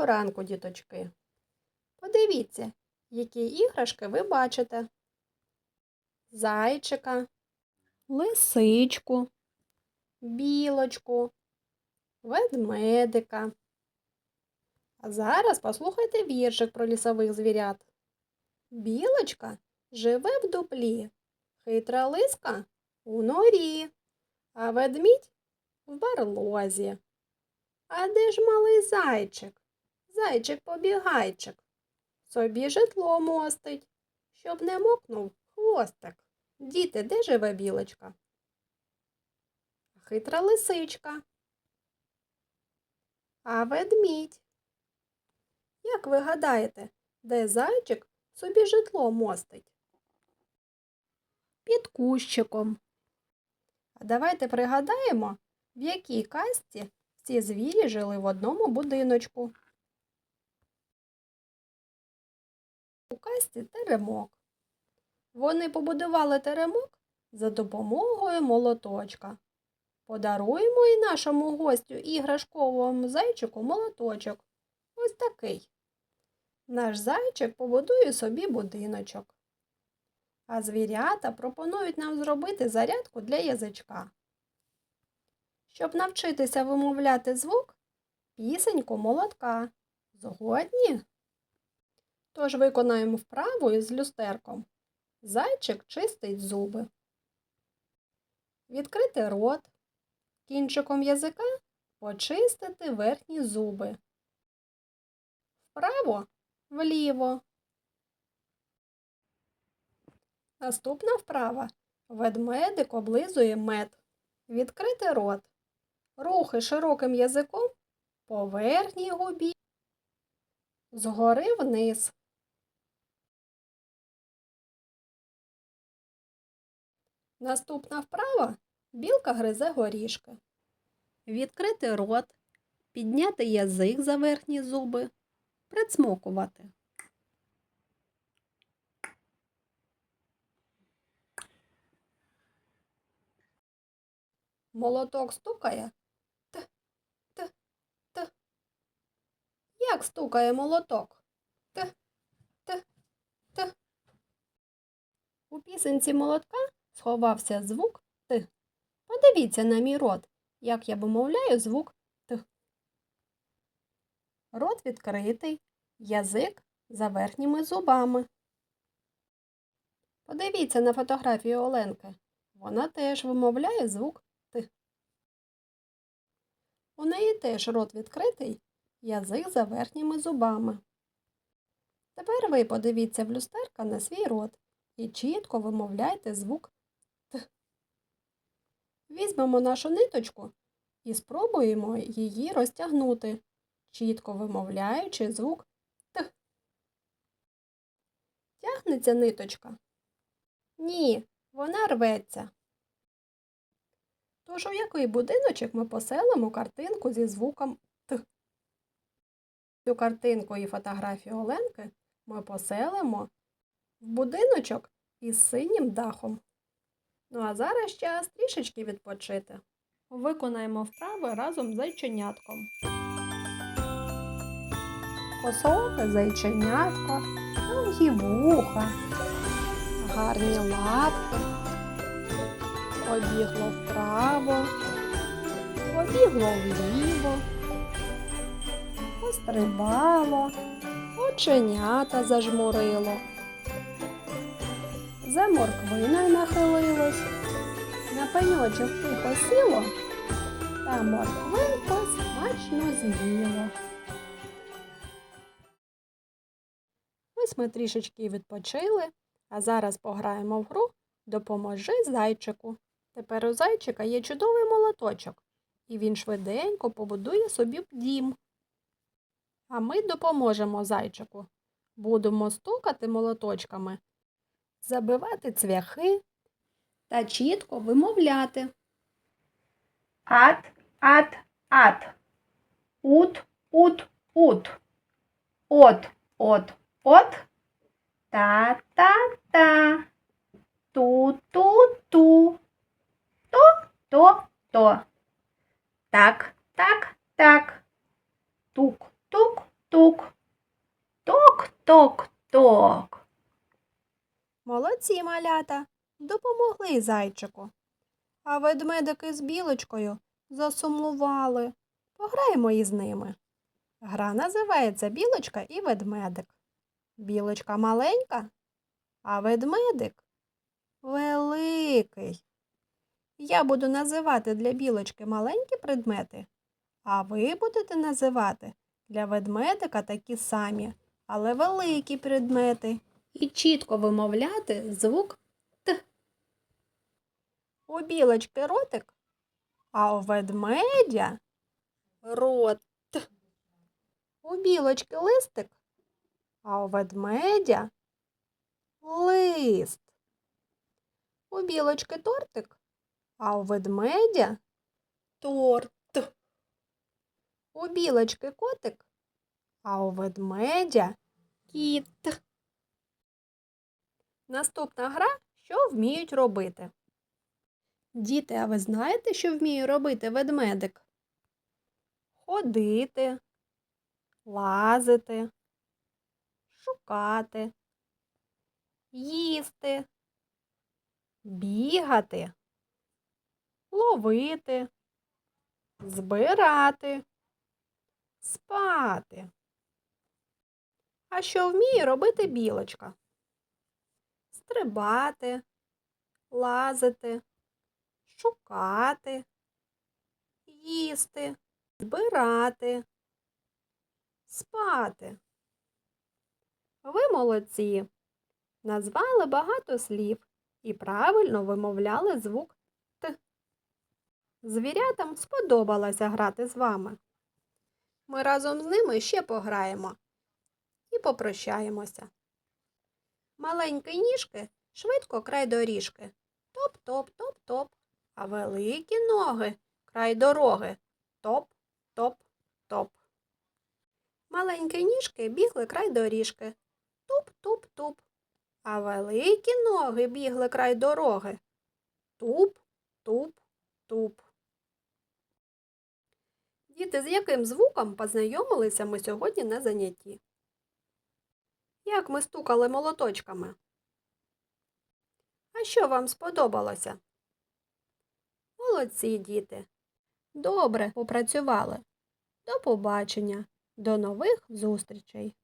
Доброго ранку, діточки. Подивіться, які іграшки ви бачите. Зайчика, лисичку, білочку, ведмедика. А зараз послухайте віршик про лісових звірят. Білочка живе в дуплі, хитра лиска у норі, а ведмідь в барлозі. А де ж малий зайчик? Зайчик побігайчик. Собі житло мостить, щоб не мокнув хвостик. Діти, де живе білочка? Хитра лисичка. А ведмідь. Як ви гадаєте, де зайчик собі житло мостить? Під кущиком. А давайте пригадаємо, в якій казці ці звірі жили в одному будиночку. Казці теремок. Вони побудували теремок за допомогою молоточка. Подаруємо і нашому гостю іграшковому зайчику молоточок. Ось такий. Наш зайчик побудує собі будиночок. А звірята пропонують нам зробити зарядку для язичка. Щоб навчитися вимовляти звук, пісеньку молотка. Згодні? Тож виконаємо вправу із люстерком. Зайчик чистить зуби. Відкрити рот. Кінчиком язика почистити верхні зуби. Вправо вліво. Наступна вправа. Ведмедик облизує мед. Відкрити рот. Рухи широким язиком по верхній губі. Згори вниз. Наступна вправа білка гризе горішки. Відкрити рот, підняти язик за верхні зуби, прицмокувати. Молоток стукає. Т, т, т. Як стукає молоток? Т, т, т. У пісенці молотка сховався звук Т. Подивіться на мій рот, як я вимовляю звук Т. Рот відкритий, язик за верхніми зубами. Подивіться на фотографію Оленки. Вона теж вимовляє звук Т. У неї теж рот відкритий, язик за верхніми зубами. Тепер ви подивіться в люстерка на свій рот і чітко вимовляйте звук. Візьмемо нашу ниточку і спробуємо її розтягнути, чітко вимовляючи звук Т. Тягнеться ниточка? Ні, вона рветься. Тож у який будиночок ми поселимо картинку зі звуком Т. Цю картинку і фотографію Оленки ми поселимо в будиночок із синім дахом. Ну а зараз час трішечки відпочити. Виконаємо вправи разом з зайченятком. Косоке зайченятко, довгі вуха, гарні лапки, побігло вправо, побігло вліво, пострибало, оченята зажмурило за морквиною нахилилось, на пеньочок тихо сіло, та морквинку смачно з'їло. Ось ми трішечки відпочили, а зараз пограємо в гру Допоможи зайчику. Тепер у зайчика є чудовий молоточок, і він швиденько побудує собі дім. А ми допоможемо зайчику. Будемо стукати молоточками забивати цвяхи та чітко вимовляти. Ат, ат, ат. Ут, ут, ут. От, от, от. Та, та, та. Ту, ту, ту. То, то, то. Так, так, так. Тук, тук, тук. Ток, ток, ток. Молодці, малята, допомогли зайчику. А ведмедики з білочкою засумували. Пограємо із ними. Гра називається Білочка і ведмедик. Білочка маленька, а ведмедик великий. Я буду називати для білочки маленькі предмети, а ви будете називати для ведмедика такі самі, але великі предмети. І чітко вимовляти звук. У білочки ротик, а у ведмедя рот. У білочки листик, а у ведмедя лист. У білочки тортик, а у ведмедя торт. У білочки котик, а у ведмедя кіт. Наступна гра, що вміють робити. Діти, а ви знаєте, що вміє робити ведмедик? Ходити, лазити, шукати, їсти, бігати, ловити, збирати, спати. А що вміє робити білочка? Стрибати, лазити, шукати, їсти, збирати, спати. Ви молодці. Назвали багато слів і правильно вимовляли звук Т. Звірятам сподобалося грати з вами. Ми разом з ними ще пограємо і попрощаємося. Маленькі ніжки швидко край доріжки. Топ-топ-топ-топ. А великі ноги край дороги. Топ-топ-топ. Маленькі ніжки бігли край доріжки. Туп-туп-туп. А великі ноги бігли край дороги. Туп-туп-туп. Діти, з яким звуком познайомилися ми сьогодні на занятті? Як ми стукали молоточками? А що вам сподобалося? Молодці, діти. Добре попрацювали. До побачення. До нових зустрічей.